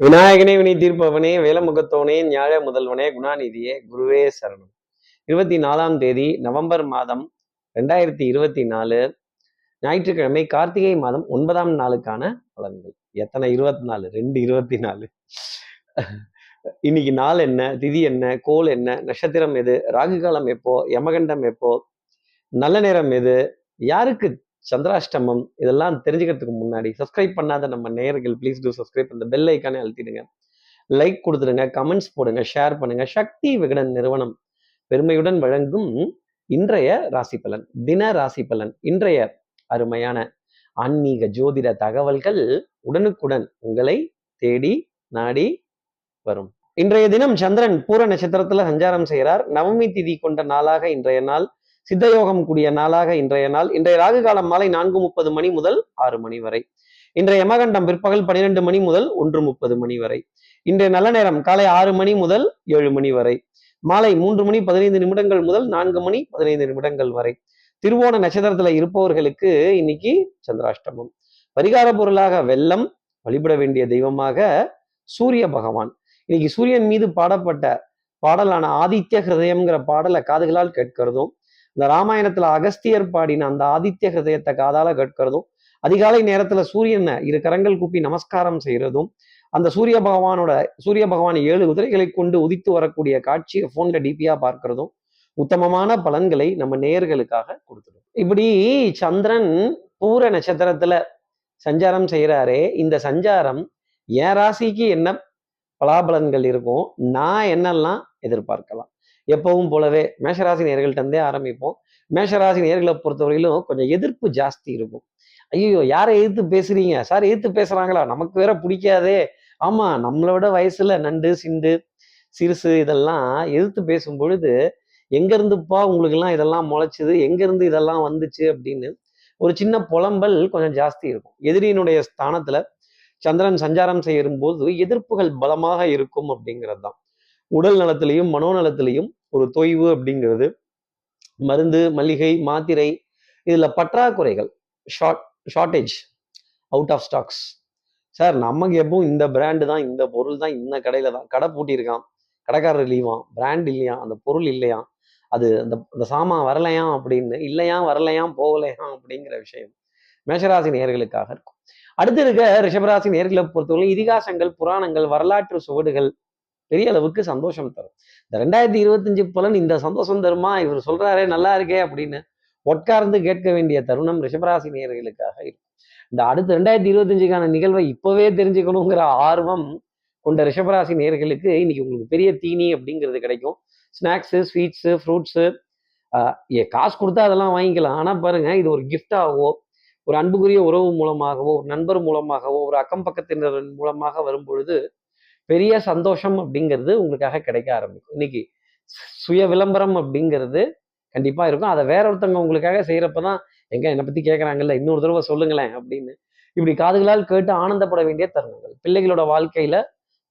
விநாயகனே வினை தீர்ப்பவனே வேலமுகத்தோனே ஞாழ முதல்வனே குணாநிதியே குருவே சரணம். இருபத்தி நாலாம் தேதி நவம்பர் மாதம் ரெண்டாயிரத்தி இருபத்தி நாலு ஞாயிற்றுக்கிழமை கார்த்திகை மாதம் ஒன்பதாம் நாளுக்கான பலன்கள். எத்தனை? இருபத்தி நாலு ரெண்டு இருபத்தி நாலு இன்னைக்கு நாள் என்ன? திதி என்ன? கோல் என்ன? நட்சத்திரம் எது? ராகு காலம் எப்போ? யமகண்டம் எப்போ? நல்ல நேரம் எது? யாருக்கு சந்திராஷ்டமம் இதெல்லாம் தெரிஞ்சுக்கிறதுக்கு முன்னாடி சப்ஸ்கிரைப் பண்ணாத நம்ம நேயர்கள் ப்ளீஸ் டூ சப்ஸ்கிரைப் அந்த பெல் ஐக்கானே அழுத்திடுங்க. லைக் கொடுத்துடுங்க கமெண்ட்ஸ் போடுங்க ஷேர் பண்ணுங்க. சக்தி விகடன் நிறுவனம் பெருமையுடன் வழங்கும் இன்றைய ராசி பலன் தின ராசி பலன். இன்றைய அருமையான ஆன்மீக ஜோதிட தகவல்கள் உடனுக்குடன் உங்களை தேடி நாடி வரும். இன்றைய தினம் சந்திரன் பூர நட்சத்திரத்துல சஞ்சாரம் செய்கிறார் நவமி திதி கொண்ட நாளாக இன்றைய நாள் சித்தயோகம் கூடிய நாளாக இன்றைய நாள். இன்றைய ராகு காலம் மாலை நான்கு முப்பது மணி முதல் ஆறு மணி வரை. இன்றைய யமகண்டம் பிற்பகல் பன்னிரெண்டு மணி முதல் ஒன்று முப்பது மணி வரை. இன்றைய நல்ல நேரம் காலை ஆறு மணி முதல் ஏழு மணி வரை. மாலை மூன்று மணி பதினைந்து நிமிடங்கள் முதல் நான்கு மணி பதினைந்து நிமிடங்கள் வரை. திருவோண நட்சத்திரத்துல இருப்பவர்களுக்கு இன்னைக்கு சந்திராஷ்டமம். பரிகார பொருளாக வெள்ளம் வழிபட வேண்டிய தெய்வமாக சூரிய பகவான். இன்னைக்கு சூரியன் மீது பாடப்பட்ட பாடலான ஆதித்ய ஹிருதயம்ங்கிற பாடலை காதுகளால் கேட்கிறதும் இந்த ராமாயணத்துல அகஸ்தியர் பாடின அந்த ஆதித்ய ஹிருதயத்தை காதால கேட்கிறதும் அதிகாலை நேரத்துல சூரியனை இரு கரங்கள் கூப்பி நமஸ்காரம் செய்யறதும் அந்த சூரிய பகவானோட சூரிய பகவான் ஏழு குதிரைகளை கொண்டு உதித்து வரக்கூடிய காட்சியை போன்ல டிபியா பார்க்கிறதும் உத்தமமான பலன்களை நம்ம நேர்களுக்காக கொடுத்துடும். இப்படி சந்திரன் பூர நட்சத்திரத்துல சஞ்சாரம் செய்யறாரே இந்த சஞ்சாரம் என் ராசிக்கு என்ன பலாபலன்கள் இருக்கும் நான் என்னெல்லாம் எதிர்பார்க்கலாம்? எப்பவும் போலவே மேஷராசி நேர்கள்ட்டே இருந்தே ஆரம்பிப்போம். மேஷராசி நேர்களை பொறுத்தவரையிலும் கொஞ்சம் எதிர்ப்பு ஜாஸ்தி இருக்கும். ஐயோ யாரை எதிர்த்து பேசுறீங்க? சார் எதிர்த்து பேசுறாங்களா? நமக்கு வேற பிடிக்காதே. ஆமா நம்மளை விட வயசுல நண்டு சிண்டு சிறுசு இதெல்லாம் எதிர்த்து பேசும் பொழுது எங்க இருந்துப்பா உங்களுக்கு எல்லாம் இதெல்லாம் முளைச்சுது? எங்க இருந்து இதெல்லாம் வந்துச்சு அப்படின்னு ஒரு சின்ன புலம்பல் கொஞ்சம் ஜாஸ்தி இருக்கும். எதிரியினுடைய ஸ்தானத்துல சந்திரன் சஞ்சாரம் செய்யும் போது எதிர்ப்புகள் பலமாக இருக்கும் அப்படிங்கிறது தான் உடல் நலத்திலையும் மனோநலத்திலையும் ஒரு தொய்வு அப்படிங்கிறது. மருந்து மளிகை மாத்திரை இதுல பற்றாக்குறைகள் short shortage out of stocks sir நமக்கு எப்பவும் இந்த பிராண்டு தான் இந்த பொருள் தான் இந்த கடையில தான். கடை பூட்டியிருக்கான் கடைக்காரர் லீவான் பிராண்ட் இல்லையா? அந்த பொருள் இல்லையா? அது அந்த அந்த சாமான் வரலையாம் அப்படின்னு இல்லையா வரலையாம் போகலையாம் அப்படிங்கிற விஷயம் மேஷராசி நேர்களுக்காக இருக்கும். அடுத்து இருக்க ரிஷபராசி நேர்களை பொறுத்தவரை இதிகாசங்கள் புராணங்கள் வரலாற்று சுவடுகள் பெரிய அளவுக்கு சந்தோஷம் தரும். இந்த ரெண்டாயிரத்தி இருபத்தஞ்சு பலன் இந்த சந்தோஷம் தருமா? இவர் சொல்றாரே நல்லா இருக்கே அப்படின்னு உட்கார்ந்து கேட்க வேண்டிய தருணம் ரிஷபராசி நேர்களுக்காக இருக்கும். இந்த அடுத்த ரெண்டாயிரத்தி இருபத்தஞ்சுக்கான நிகழ்வை இப்பவே தெரிஞ்சுக்கணுங்கிற ஆர்வம் கொண்ட ரிஷபராசி நேர்களுக்கு இன்னைக்கு உங்களுக்கு பெரிய தீனி அப்படிங்கிறது கிடைக்கும். ஸ்நாக்ஸு ஸ்வீட்ஸு ஃப்ரூட்ஸு ஏ காசு கொடுத்தா அதெல்லாம் வாங்கிக்கலாம். ஆனால் பாருங்க இது ஒரு கிஃப்டாகவோ ஒரு அன்புக்குரிய உறவு மூலமாகவோ ஒரு நண்பர் மூலமாகவோ ஒரு அக்கம் பக்கத்தினர் மூலமாக வரும் பொழுது பெரிய சந்தோஷம் அப்படிங்கிறது உங்களுக்காக கிடைக்க ஆரம்பிக்கும். இன்னைக்கு சுய விளம்பரம் அப்படிங்கிறது கண்டிப்பா இருக்கும். அதை வேற ஒருத்தவங்க உங்களுக்காக செய்யறப்ப தான் எங்க என்னை பத்தி கேட்கறாங்கல்ல இன்னொரு தடவை சொல்லுங்களேன் அப்படின்னு. இப்படி காதுகளால் கேட்டு ஆனந்தப்பட வேண்டிய தருணங்கள். பிள்ளைகளோட வாழ்க்கையில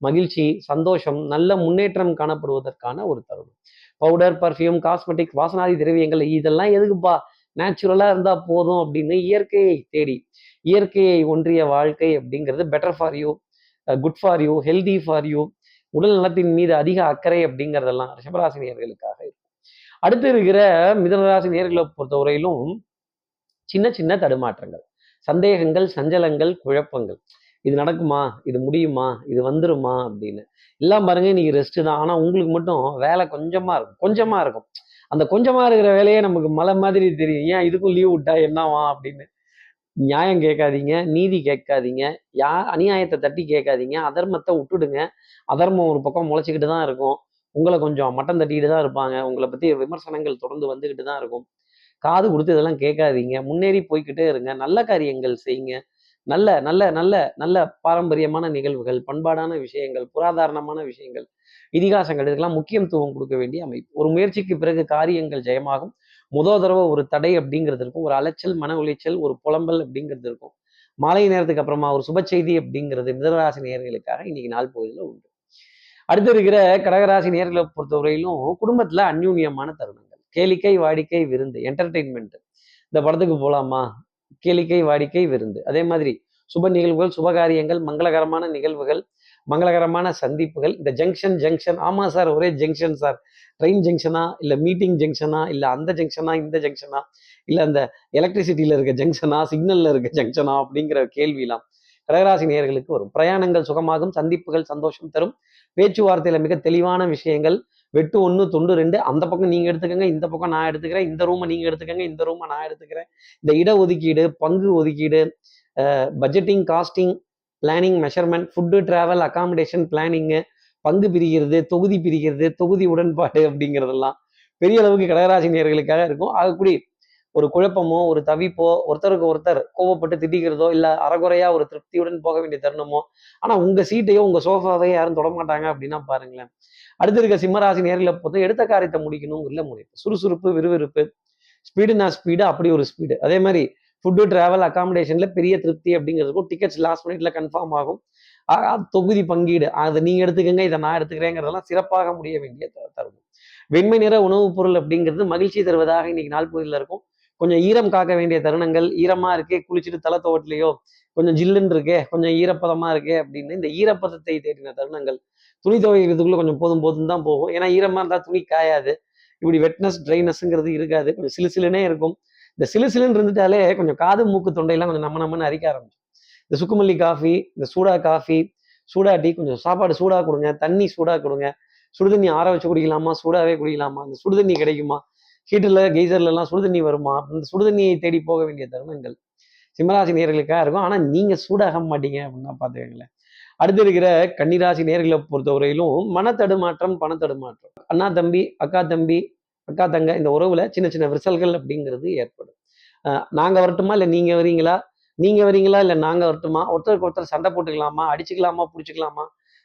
மகிழ்ச்சி சந்தோஷம் நல்ல முன்னேற்றம் காணப்படுவதற்கான ஒரு தருணம். பவுடர் பர்ஃப்யூம் காஸ்மெட்டிக் வாசனாதி திரவியங்கள் இதெல்லாம் எதுக்குப்பா? நேச்சுரலா இருந்தா போதும் அப்படின்னு இயற்கையை தேடி இயற்கையை ஒன்றிய வாழ்க்கை அப்படிங்கிறது better for you good for you healthy for you உடல் நலத்தின் மீது அதிக அக்கறை அப்படிங்கிறதெல்லாம் ரிஷபராசி நேர்களுக்காக இருக்கும். அடுத்து இருக்கிற மிதனராசி நேர்களை பொறுத்தவரையிலும் சின்ன சின்ன தடுமாற்றங்கள். சந்தேகங்கள் சஞ்சலங்கள் குழப்பங்கள். இது நடக்குமா? இது முடியுமா? இது வந்துருமா? அப்படின்னு. எல்லாம் பாருங்க இன்னைக்கு ரெஸ்ட் தான். ஆனால் உங்களுக்கு மட்டும் வேலை கொஞ்சமா இருக்கும். கொஞ்சமா இருக்கும். அந்த கொஞ்சமா இருக்கிற வேலையே நமக்கு மலை மாதிரி தெரியும். ஏன் இதுக்கும் லீவ் விட்டா என்னவா? அப்படின்னு. நியாயம் கேட்காதீங்க நீதி கேட்காதீங்க யா அநியாயத்தை தட்டி கேட்காதீங்க அதர்மத்தை விட்டுடுங்க. அதர்மம் ஒரு பக்கம் முளைச்சிக்கிட்டு தான் இருக்கும். உங்களை கொஞ்சம் மட்டம் தட்டிக்கிட்டு தான் இருப்பாங்க. உங்களை பற்றி விமர்சனங்கள் தொடர்ந்து வந்துக்கிட்டு தான் இருக்கும். காது கொடுத்து இதெல்லாம் கேட்காதீங்க. முன்னேறி போய்கிட்டே இருங்க. நல்ல காரியங்கள் செய்யுங்க. நல்ல நல்ல நல்ல நல்ல பாரம்பரியமான நிகழ்வுகள் பண்பாடான விஷயங்கள் புராதாரணமான விஷயங்கள் இதிகாசங்கள் இதுக்கெல்லாம் முக்கியத்துவம் கொடுக்க வேண்டிய அமைப்பு. ஒரு முயற்சிக்கு பிறகு காரியங்கள் ஜெயமாகும். முதல் தடவை ஒரு தடை அப்படிங்கிறது இருக்கும். ஒரு அலைச்சல் மன உளைச்சல் ஒரு புலம்பல் அப்படிங்கிறது இருக்கும். மாலை நேரத்துக்கு அப்புறமா ஒரு சுப செய்தி அப்படிங்கிறது மிதனராசி நேர்களுக்காக இன்னைக்கு நாள் பகுதியில் உண்டு. அடுத்து இருக்கிற கடகராசி நேர்களை பொறுத்தவரையிலும் குடும்பத்துல அந்யூன்யமான தருணங்கள். கேளிக்கை வாடிக்கை விருந்து என்டர்டெயின்மெண்ட் இந்த படத்துக்கு போலாமா? கேளிக்கை வாடிக்கை விருந்து. அதே மாதிரி சுப நிகழ்வுகள் சுபகாரியங்கள் மங்களகரமான நிகழ்வுகள் மங்களகரமான சந்திப்புகள். இந்த ஜங்ஷன் ஜங்ஷன் ஆமா சார் ஒரே ஜங்ஷன் சார். ட்ரெயின் ஜங்ஷனா இல்லை மீட்டிங் ஜங்ஷனா இல்லை அந்த ஜங்ஷனா இந்த ஜங்ஷனா இல்லை அந்த எலக்ட்ரிசிட்டியில் இருக்க ஜங்ஷனா சிக்னலில் இருக்க ஜங்ஷனா அப்படிங்கிற கேள்விலாம் கடகராசி நேயர்களுக்கு வரும். பிரயாணங்கள் சுகமாகும் சந்திப்புகள் சந்தோஷம் தரும். பேச்சுவார்த்தையில் மிக தெளிவான விஷயங்கள். வெட்டு ஒன்று தொண்டு ரெண்டு. அந்த பக்கம் நீங்கள் எடுத்துக்கங்க இந்த பக்கம் நான் எடுத்துக்கிறேன். இந்த ரூமை நீங்கள் எடுத்துக்கங்க இந்த ரூமை நான் எடுத்துக்கிறேன். இந்த இட ஒதுக்கீடு பங்கு ஒதுக்கீடு budgeting costing planning measurement food travel accommodation planning பங்கு பிரிகிறது தொகுதி பிரிக்கிறது தொகுதி உடன்பாடு அப்படிங்கிறதெல்லாம் பெரிய அளவுக்கு கடகராசி நேயர்களுக்காக இருக்கும். கூடி ஒரு குழப்பமோ ஒரு தவிப்போ ஒருத்தருக்கு ஒருத்தர் கோவப்பட்டு திட்டிக்கிறதோ இல்லை அறகுறையா ஒரு திருப்தியுடன் போக வேண்டிய தருணமோ ஆனால் உங்க சீட்டையோ உங்கள் சோஃபாவையோ யாரும் தொடமாட்டாங்க அப்படின்னா பாருங்களேன். அடுத்து இருக்க சிம்மராசி நேர்களை பொறுத்து எடுத்த காரியத்தை முடிக்கணுங்கிறதுல முடியும் சுறுசுறுப்பு விறுவிறுப்பு. ஸ்பீடு நான் ஸ்பீடு அப்படி ஒரு ஸ்பீடு அதே மாதிரி ஃபுட்டு டிராவல் அகாமடேஷன்ல பெரிய திருப்தி அப்படிங்கிறதுக்கும் டிக்கெட்ஸ் லாஸ்ட் மினிட்ல கன்ஃபார்ம் ஆகும். தொகுதி பங்கீடு. அதை நீங்க எடுத்துக்கங்க இதை நான் எடுத்துக்கிறேங்கிறதெல்லாம் சிறப்பாக முடிய வேண்டிய தருணம். வெண்மை நிற உணவுப் பொருள் அப்படிங்கிறது மகிழ்ச்சி தருவதாக இன்னைக்கு நாள் பகுதியில் இருக்கும். கொஞ்சம் ஈரம் காக்க வேண்டிய தருணங்கள் ஈரமா இருக்கே குளிச்சுட்டு தலை தோட்டலையோ கொஞ்சம் ஜில்லுன்னு இருக்கே கொஞ்சம் ஈரப்பதமா இருக்கே அப்படின்னு இந்த ஈரப்பதத்தை தேடின தருணங்கள். துணி துவைக்கிறதுக்குள்ள கொஞ்சம் போதும் போதும் தான் போகும். ஏன்னா ஈரமா இருந்தா துணி காயாது. இப்படி வெட்னஸ் ட்ரைனஸ்ங்கிறது இருக்காது. கொஞ்சம் சிலு சிலுனே இருக்கும். இந்த சிலு சிலுன்னு இருந்துட்டாலே கொஞ்சம் காது மூக்கு தொண்டையெல்லாம் கொஞ்சம் நம்ம நம்மன்னு அரிக்க ஆரம்பிச்சு இந்த சுக்குமல்லி காஃபி இந்த சூடா காஃபி சூடா டீ கொஞ்சம் சாப்பாடு சூடாக கொடுங்க தண்ணி சூடாக கொடுங்க. சுடுதண்ணி ஆற வச்சு குடிக்கலாமா? சூடாகவே குடிக்கலாமா? இந்த சுடுதண்ணி கிடைக்குமா? ஹீட்டரில் கெய்சர்லலாம் சுடுதண்ணி வருமா? இந்த சுடுதண்ணியை தேடி போக வேண்டிய தருணங்கள் சிம்மராசி நேர்களுக்காக இருக்கும். ஆனால் நீங்கள் சூடாக மாட்டீங்க அப்படின்னா பார்த்துக்கங்களேன். அடுத்து இருக்கிற கன்னிராசி நேர்களை பொறுத்தவரையிலும் மனத்தடுமாற்றம் பணத்தடுமாற்றம். அண்ணா தம்பி அக்கா தம்பி அக்கா தங்க இந்த உறவுல சின்ன சின்ன விரிசல்கள் அப்படிங்கிறது ஏற்படும். நாங்கள் நாங்க வரட்டுமா? இல்ல நீங்க வரீங்களா? நீங்க வரீங்களா? இல்ல நாங்க வரட்டுமா? ஒருத்தருக்கு ஒருத்தர் சண்டை போட்டுக்கலாமா? அடிச்சுக்கலாமா? பிடிச்சிக்கலாமா?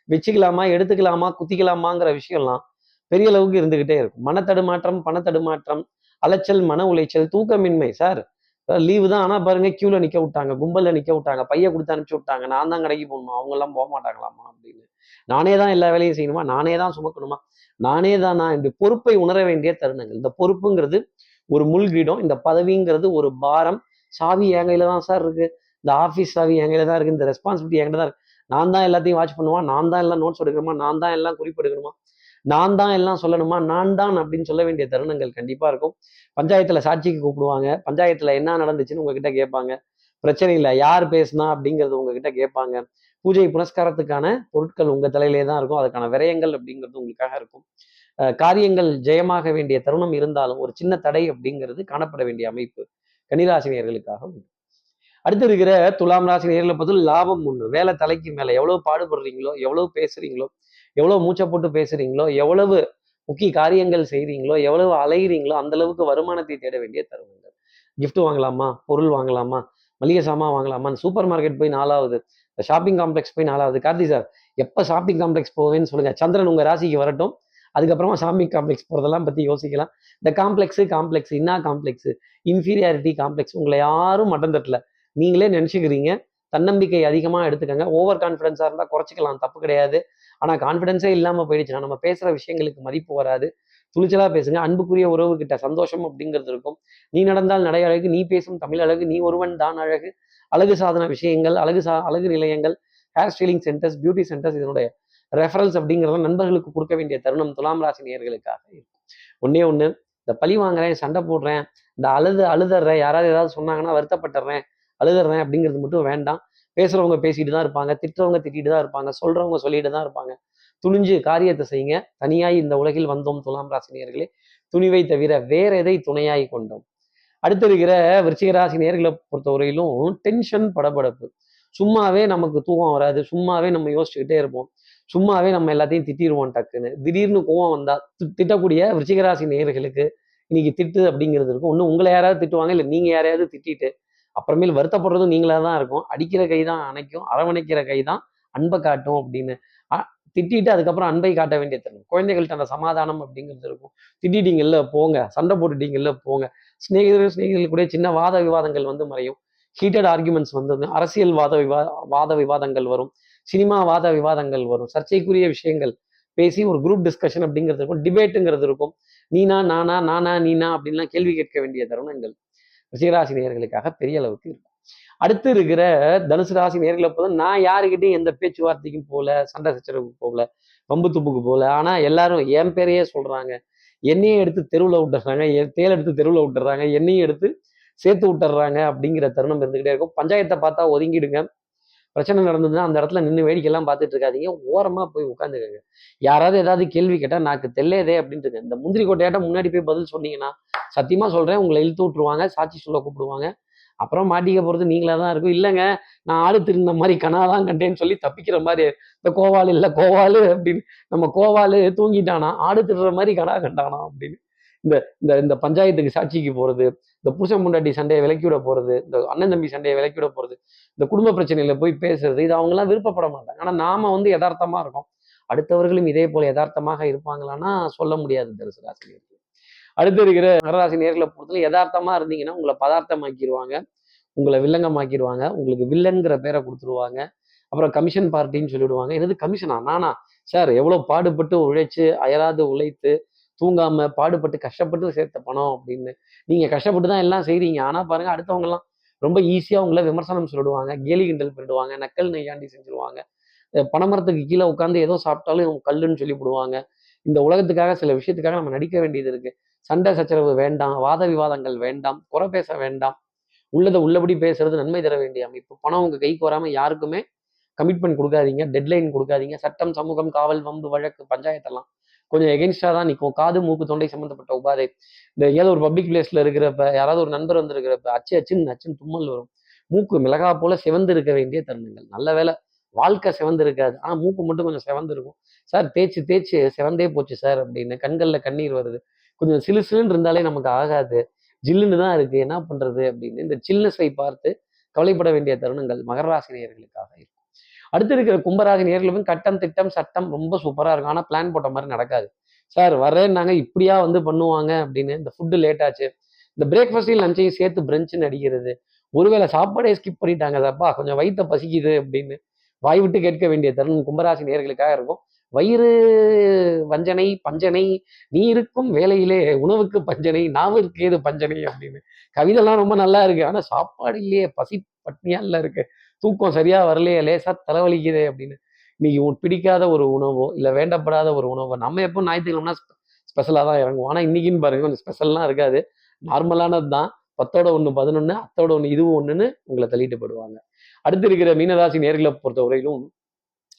வச்சுக்கலாமா? எடுத்துக்கலாமா? குத்திக்கலாமாங்கிற விஷயம்லாம் பெரிய அளவுக்கு இருந்துகிட்டே இருக்கும். மனத்தடுமாற்றம் பணத்தடுமாற்றம் அலைச்சல் மன உளைச்சல் தூக்கமின்மை சார். லீவு தான். ஆனா பாருங்க கியூல நிக்க விட்டாங்க கும்பல்ல நிக்க விட்டாங்க பைய கொடுத்து அனுப்பிச்சு விட்டாங்க நான் தான் கடைக்கு போகணுமா? அவங்க எல்லாம் போக மாட்டாங்களாமா? அப்படின்னு. நானே தான் எல்லா வேலையும் செய்யணுமா? நானே தான் சுமக்கணுமா? நானே தானா நான் இந்த பொறுப்பை உணர வேண்டிய தருணங்கள். இந்த பொறுப்புங்கிறது ஒரு முள்கிடம் இந்த பதவிங்கிறது ஒரு பாரம். சாவி என் கையில தான் சார் இருக்கு. இந்த ஆஃபீஸ் சாவி என் கையில தான் இருக்கு. இந்த ரெஸ்பான்சிபிலிட்டி என்கிட்ட தான் இருக்கு. நான் தான் எல்லாத்தையும் வாட்ச் பண்ணுவான் நான் தான் எல்லாம் நோட்ஸ் எடுக்கணுமா? நான் தான் எல்லாம் குறிப்பிடுக்கணுமா? நான் தான் எல்லாம் சொல்லணுமா? நான் தான் அப்படின்னு சொல்ல வேண்டிய தருணங்கள் கண்டிப்பா இருக்கும். பஞ்சாயத்துல சாட்சிக்கு கூப்பிடுவாங்க. பஞ்சாயத்துல என்ன நடந்துச்சுன்னு உங்ககிட்ட கேட்பாங்க. பிரச்சனை இல்லை. யார் பேசுனா அப்படிங்கிறது உங்ககிட்ட கேட்பாங்க. பூஜை புனஸ்காரத்துக்கான பொருட்கள் உங்க தலையிலே தான் இருக்கும். அதுக்கான விரயங்கள் அப்படிங்கிறது உங்களுக்காக இருக்கும். காரியங்கள் ஜெயமாக வேண்டிய தருணம் இருந்தாலும் ஒரு சின்ன தடை அப்படிங்கிறது காணப்பட வேண்டிய அமைப்பு கன்னிராசினியர்களுக்காக உண்டு. அடுத்து இருக்கிற துலாம் ராசி நேர்களை பார்த்து லாபம் ஒன்று வேலை தலைக்கு மேல எவ்வளவு பாடுபடுறீங்களோ எவ்வளவு பேசுறீங்களோ எவ்வளவு மூச்சை போட்டு பேசுறீங்களோ எவ்வளவு முக்கிய காரியங்கள் செய்றீங்களோ எவ்வளவு அலைகிறீங்களோ அந்த அளவுக்கு வருமானத்தை தேட வேண்டிய தருணங்கள். கிஃப்ட் வாங்கலாமா? பொருள் வாங்கலாமா? மளிகை சாமான் வாங்கலாமா? சூப்பர் மார்க்கெட் போய் நாலாவது ஷாப்பிங் காம்ப்ளெக்ஸ் போய் நாலாவது. கார்த்தி சார் எப்போ ஷாப்பிங் காம்ப்ளெக்ஸ் போவேன்னு சொல்லுங்க. சந்திரன் உங்கள் ராசிக்கு வரட்டும். அதுக்கப்புறமா ஷாப்பிங் காம்ப்ளெக்ஸ் போறதெல்லாம் பற்றி யோசிக்கலாம். இந்த காம்ப்ளெக்ஸு காம்ப்ளெக்ஸ் இன்னா காம்ப்ளெக்ஸு இன்ஃபீரியாரிட்டி காம்ப்ளெக்ஸ் உங்களை யாரும் மட்டம் தட்டல. நீங்களே நினச்சிக்கிறீங்க. தன்னம்பிக்கை அதிகமாக எடுத்துக்கங்க. ஓவர் கான்ஃபிடென்ஸாக இருந்தால் குறைச்சிக்கலாம். தப்பு கிடையாது. ஆனால் கான்ஃபிடென்ஸே இல்லாமல் போயிடுச்சுன்னா நம்ம பேசுகிற விஷயங்களுக்கு மதிப்பு வராது. துணிச்சலாக பேசுங்க. அன்புக்குரிய உறவு கிட்ட சந்தோஷம் அப்படிங்கிறது இருக்கும். நீ நடந்தால் நடை அழகு நீ பேசும் தமிழ் அழகு நீ ஒருவன் தான் அழகு. அழகு சாதன விஷயங்கள் அழகு சா அழகு நிலையங்கள் hair styling centres beauty centres இதனுடைய ரெஃபரன்ஸ் அப்படிங்கிறத நண்பர்களுக்கு கொடுக்க வேண்டிய தருணம் துலாம் ராசி நேர்களுக்காக இருக்கும். ஒன்னே ஒன்று இந்த பழி வாங்குறேன் சண்டை போடுறேன் இந்த அழுது அழுதுறேன் யாராவது ஏதாவது சொன்னாங்கன்னா வருத்தப்பட்டுறேன் அழுதுறேன் அப்படிங்கிறது மட்டும் வேண்டாம். பேசுறவங்க பேசிட்டு தான் இருப்பாங்க திட்டுறவங்க திட்டிட்டு தான் இருப்பாங்க சொல்றவங்க சொல்லிட்டு தான் இருப்பாங்க. துணிஞ்சு காரியத்தை செய்யுங்க. தனியாய் இந்த உலகில் வந்தோம் துலாம் ராசினியர்களே. துணிவை தவிர வேற எதை துணையாய் கொண்டோம்? அடுத்து இருக்கிற விருச்சிக ராசி நேர்களை பொறுத்தவரையிலும் டென்ஷன் படபடப்பு. சும்மாவே நமக்கு தூக்கம் வராது. சும்மாவே நம்ம யோசிச்சுக்கிட்டே இருப்போம். சும்மாவே நம்ம எல்லாத்தையும் திட்டிடுவோம் டக்குன்னு. திடீர்னு கோவம் வந்தா திட்டக்கூடிய விருச்சிகராசி நேர்களுக்கு நேயர்களுக்கு இன்னைக்கு திட்டு அப்படிங்கிறது இருக்கும். ஒன்று உங்களை யாராவது திட்டுவாங்க இல்லை நீங்க யாரையாவது திட்டிட்டு அப்புறமேல் வருத்தப்படுறதும் நீங்களா தான் இருக்கும். அடிக்கிற கை தான் அணைக்கும். அரவணைக்கிற கை தான் அன்பை காட்டும் அப்படின்னு திட்டிட்டு அதுக்கப்புறம் அன்பை காட்ட வேண்டிய தருணம். குழந்தைகள்கிட்ட அந்த சமாதானம் அப்படிங்கிறது இருக்கும். திட்டிட்டீங்கல்ல போங்க. சண்டை போட்டுட்டீங்கல்ல போங்க. சிநேகிதர்கள் சிநேகிதர்கள் கூட சின்ன வாத விவாதங்கள் வந்து மறையும். ஹீட்டட் ஆர்குமெண்ட்ஸ் வந்து அரசியல் வாத விவா வாத விவாதங்கள் வரும். சினிமா வாத விவாதங்கள் வரும். சர்ச்சைக்குரிய விஷயங்கள் பேசி ஒரு குரூப் டிஸ்கஷன் அப்படிங்கிறது இருக்கும். டிபேட்டுங்கிறது இருக்கும். நீனா நானா நானா நீனா அப்படின்லாம் கேள்வி கேட்க வேண்டிய தருணங்கள். ரிஷிகராசி நேயர்களுக்காக பெரிய அளவுக்கு இருக்கும். அடுத்து இருக்கிற தனுசு ராசி நேர்களை போதும் நான் யாருக்கிட்டையும் எந்த பேச்சுவார்த்தைக்கும் போகல சண்டை சச்சரவுக்கு போகல வம்பு துப்புக்கு போகல. ஆனா எல்லாரும் என் பேரையே சொல்றாங்க. என்னையும் எடுத்து தெருவில் விட்டுறாங்க என் தேல் எடுத்து தெருவில் விட்டுறாங்க என்னையும் எடுத்து சேர்த்து விட்டுறாங்க அப்படிங்கிற தருணம் இருந்துக்கிட்டே இருக்கும். பஞ்சாயத்தை பார்த்தா ஒதுங்கிடுங்க. பிரச்சனை நடந்ததுன்னா அந்த இடத்துல நின்று வேடிக்கையெல்லாம் பார்த்துட்டு இருக்காதீங்க. ஓரமா போய் உட்காந்துக்கங்க. யாராவது ஏதாவது கேள்வி கேட்டா நாக்கு தெல்லையதே அப்படின்ட்டு இந்த முந்திரி கொட்டையாட்ட முன்னாடி போய் பதில் சொன்னீங்கன்னா சத்தியமா சொல்றேன் உங்களை இழுத்து விட்டுருவாங்க சாட்சி சொல்ல கூப்பிடுவாங்க. அப்புறம் மாட்டிக்க போகிறது நீங்களாக தான் இருக்கும். இல்லைங்க நான் ஆடு திருந்த மாதிரி கனாதான் கண்டேன்னு சொல்லி தப்பிக்கிற மாதிரி இந்த கோவாலு இல்லை கோவாலு அப்படின்னு நம்ம கோவாலு தூங்கிட்டானா ஆடு திருடுற மாதிரி கனா கண்டானா அப்படின்னு. இந்த இந்த இந்த பஞ்சாயத்துக்கு சாட்சிக்கு போகிறது இந்த புருஷன் முண்டாட்டி சண்டையை விலக்கி விட போகிறது இந்த அண்ணன் தம்பி சண்டையை விலக்கி விட போகிறது இந்த குடும்ப பிரச்சனையில் போய் பேசுறது இது அவங்கெல்லாம் விருப்பப்பட மாட்டாங்க. ஆனால் நாம வந்து யதார்த்தமாக இருக்கோம். அடுத்தவர்களும் இதே போல் யதார்த்தமாக இருப்பாங்களான்னா சொல்ல முடியாது தனுசு ராசினியர் அடுத்து இருக்கிற மகராசி நேர்களை பொறுத்தவரை யதார்த்தமா இருந்தீங்கன்னா உங்களை பதார்த்தமாக்கிடுவாங்க உங்களை வில்லங்கமாக்கிடுவாங்க உங்களுக்கு வில்லன்கிற பேரை கொடுத்துருவாங்க. அப்புறம் கமிஷன் பார்ட்டின்னு சொல்லிவிடுவாங்க. என்னது கமிஷனா நானா? சார் எவ்வளோ பாடுபட்டு உழைச்சு அயராது உழைத்து தூங்காம பாடுபட்டு கஷ்டப்பட்டு சேர்த்த பணம் அப்படின்னு. நீங்க கஷ்டப்பட்டு தான் எல்லாம் செய்றீங்க. ஆனா பாருங்க அடுத்தவங்கலாம் ரொம்ப ஈஸியா உங்களை விமர்சனம் சொல்லிடுவாங்க. கேலி கிண்டல் பண்ணிடுவாங்க. நக்கல் நெய்யாண்டி செஞ்சிருவாங்க. பணமரத்துக்கு பனைமரத்துக்கு கீழே உட்காந்து ஏதோ சாப்பிட்டாலும் கல்லுன்னு சொல்லி போடுவாங்க இந்த உலகத்துக்காக சில விஷயத்துக்காக நம்ம நடிக்க வேண்டியது இருக்கு. சண்டை சச்சரவு வேண்டாம் வாத விவாதங்கள் வேண்டாம் குறை பேச வேண்டாம் உள்ளதை உள்ளபடி பேசுறது நன்மை தர வேண்டிய அமைப்பு. பணம் உங்க கைக்கு வராமல் யாருக்குமே கமிட்மெண்ட் கொடுக்காதீங்க டெட்லைன் கொடுக்காதீங்க. சட்டம் சமூகம் காவல் வம்பு வழக்கு பஞ்சாயத்தெல்லாம் கொஞ்சம் எகென்ஸ்டா தான் நிற்கும் காது மூக்கு தொண்டை சம்பந்தப்பட்ட உபாதை. இந்த ஏதோ ஒரு பப்ளிக் பிளேஸ்ல இருக்கிறப்ப யாராவது ஒரு நண்பர் வந்து இருக்கிறப்ப அச்சு அச்சுன்னு அச்சுன்னு தும்மல் வரும். மூக்கு மிளகா போல சிவந்து இருக்க வேண்டிய தருணங்கள். நல்ல வேலை வாழ்க்கை சிவந்து இருக்காது. ஆனால் மூக்கு மட்டும் கொஞ்சம் சிவந்து இருக்கும். சார் தேய்ச்சி தேய்ச்சி சிவந்தே போச்சு சார் அப்படின்னு கண்களில் கண்ணீர் வருது. கொஞ்சம் சிலு சிலுன்னு இருந்தாலே நமக்கு ஆகாது. ஜில்லுன்னு தான் இருக்கு. என்ன பண்றது அப்படின்னு இந்த சில்னஸை பார்த்து கவலைப்பட வேண்டிய தருணங்கள் மகர ராசி இருக்கும். அடுத்து இருக்கிற கும்பராசி நேர்களும் கட்டம் திட்டம் சட்டம் ரொம்ப சூப்பராக இருக்கும். ஆனால் பிளான் போட்ட மாதிரி நடக்காது. சார் வரேன்னாங்க இப்படியா வந்து பண்ணுவாங்க அப்படின்னு இந்த ஃபுட்டு லேட் ஆச்சு. இந்த பிரேக்ஃபாஸ்டையும் லஞ்சையும் சேர்த்து பிரஞ்சுன்னு அடிக்கிறது. ஒருவேளை சாப்பாடே ஸ்கிப் பண்ணிட்டாங்க. அப்பா கொஞ்சம் வயிற்ற பசிக்குது அப்படின்னு வாய் விட்டு கேட்க வேண்டிய தருணம் கும்பராசி நேர்களுக்காக இருக்கும். வயிறு வஞ்சனை பஞ்சனை நீ இருக்கும் வேலையிலே உணவுக்கு பஞ்சனை நாவிற்கு ஏது பஞ்சனை அப்படின்னு. கவிதைலாம் ரொம்ப நல்லா இருக்கு. ஆனா சாப்பாடு இல்லையே பசி பட்னியால இருக்கு. தூக்கம் சரியா வரலையே லேசா தலைவலிக்குதே அப்படின்னு. இன்னைக்கு உன் பிடிக்காத ஒரு உணவோ இல்ல வேண்டப்படாத ஒரு உணவோ நம்ம எப்போ ஞாயிற்றுக்கிழமைனா ஸ்பெஷலாக தான் இறங்குவோம். ஆனா இன்னைக்குன்னு பாருங்க கொஞ்சம் ஸ்பெஷல்லாம் இருக்காது. நார்மலானது தான். பத்தோட ஒன்று பதினொன்று அத்தோட ஒன்று இதுவும் ஒன்றுன்னு உங்களை தள்ளிட்டு போடுவாங்க அடுத்து இருக்கிற மீனராசி நேர்களை பொறுத்தவரையிலும்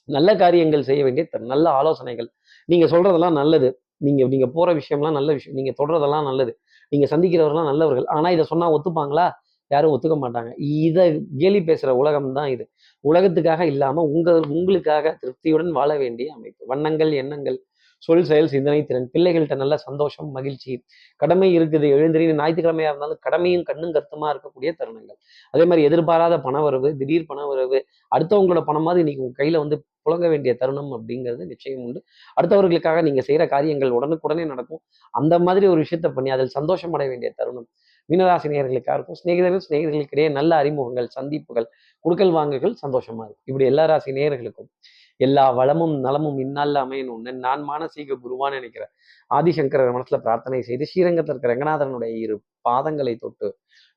நல்ல காரியங்கள் செய்ய வேண்டிய த- நல்ல ஆலோசனைகள். நீங்க சொல்றதெல்லாம் நல்லது. நீங்க நீங்க போற விஷயம்லாம் நல்ல விஷயம். நீங்க தொடர்றதெல்லாம் நல்லது. நீங்க சந்திக்கிறவர்கள்லாம் நல்லவர்கள். ஆனா இதை சொன்னா ஒத்துப்பாங்களா? யாரும் ஒத்துக்க மாட்டாங்க. இதை கேலி பேசுற உலகம் தான் இது. உலகத்துக்காக இல்லாம உங்க உங்களுக்காக திருப்தியுடன் வாழ வேண்டிய அமைப்பு. வண்ணங்கள் எண்ணங்கள் சொல் செயல் சிந்தனை திறன். பிள்ளைகள்கிட்ட நல்ல சந்தோஷம் மகிழ்ச்சி. கடமை இருக்குது எழுந்திரின்னு ஞாயிற்றுக்கிழமையா இருந்தாலும் கடமையும் கண்ணும் கருத்துமா இருக்கக்கூடிய தருணங்கள். அதே மாதிரி எதிர்பாராத பணவரவு திடீர் பண வரவு அடுத்தவங்களோட பணமாவது இன்னைக்கு உங்க கையில வந்து புழங்க வேண்டிய தருணம் அப்படிங்கிறது நிச்சயம் உண்டு. அடுத்தவர்களுக்காக நீங்க செய்யற காரியங்கள் உடனுக்குடனே நடக்கும். அந்த மாதிரி ஒரு விஷயத்த பண்ணி அதில் சந்தோஷம் அடைய வேண்டிய தருணம் மீனராசினியர்களுக்காக இருக்கும். சிநேகிதர்கள் சிநேகிதர்களுக்கிடையே நல்ல அறிமுகங்கள் சந்திப்புகள் குடுக்கல் வாங்குகள் சந்தோஷமா இருக்கும். இப்படி எல்லா ராசி நேயர்களுக்கும் எல்லா வளமும் நலமும் இந்நாளில் அமையணும்னு நான் மானசீக குருவான்னு நினைக்கிறேன் ஆதிசங்கரர் மனசுல பிரார்த்தனை செய்து ஸ்ரீரங்கத்தில் இருக்கிற ரங்கநாதனுடைய இரு பாதங்களை தொட்டு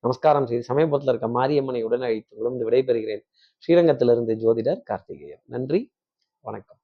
நமஸ்காரம் செய்து சமயபுரத்தில் இருக்க மாரியம்மனை உடனழைத்து விழுந்து விடைபெறுகிறேன். ஸ்ரீரங்கத்திலிருந்து ஜோதிடர் கார்த்திகேயன். நன்றி. வணக்கம்